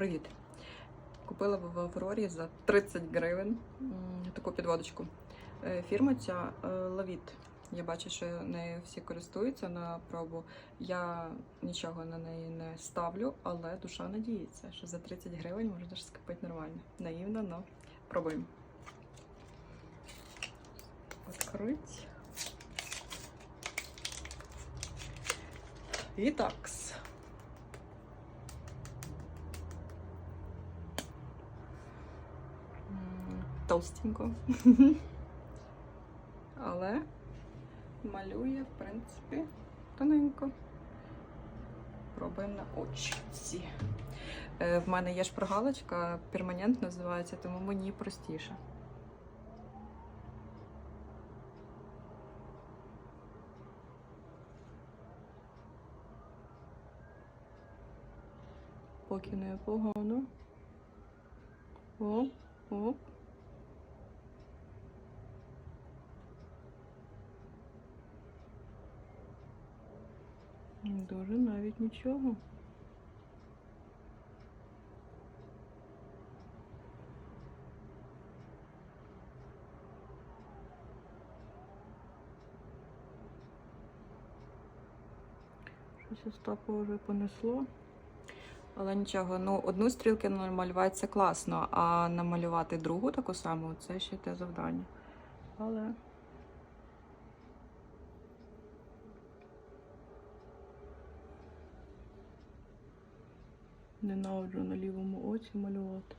Привіт! Купила в Аврорі за 30 гривень таку підводочку. Е, Фірма ця е, Лавіт. Я бачу, що нею всі користуються на пробу. Я нічого на неї не ставлю, але душа надіється, що за 30 гривень можна ж скипити нормально. Наївно, але пробуємо. Открыть. І такс. Толстенько. Але малює, в принципі, тоненько. Пробуємо на очці. Е, В мене є шпаргалочка, перманент називається, тому мені простіше. Поки не погано. Оп, оп. Дуже навіть нічого. Щось Остапа вже понесло. Але нічого, ну одну стрілки намалювати це класно, а намалювати другу таку саму це ще те завдання. Але. Ненавиджу на лівому оці малювати.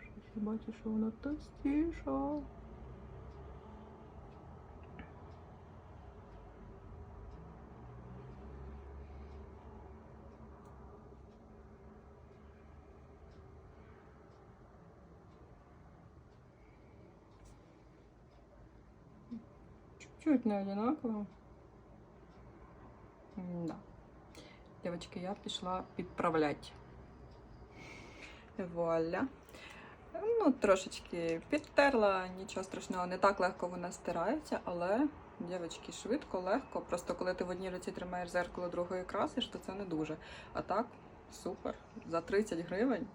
Щось я бачу, що вона товстіша. Чуть-чуть не одинаково. Да. Девочки, я пішла підправляти. Вуаля. Ну, трошечки підтерла, нічого страшного, не так легко вона стирається, але, дівчатки, швидко, легко. Просто коли ти в одній руці тримаєш зеркало, другою красиш, то це не дуже. А так, супер. За 30 гривень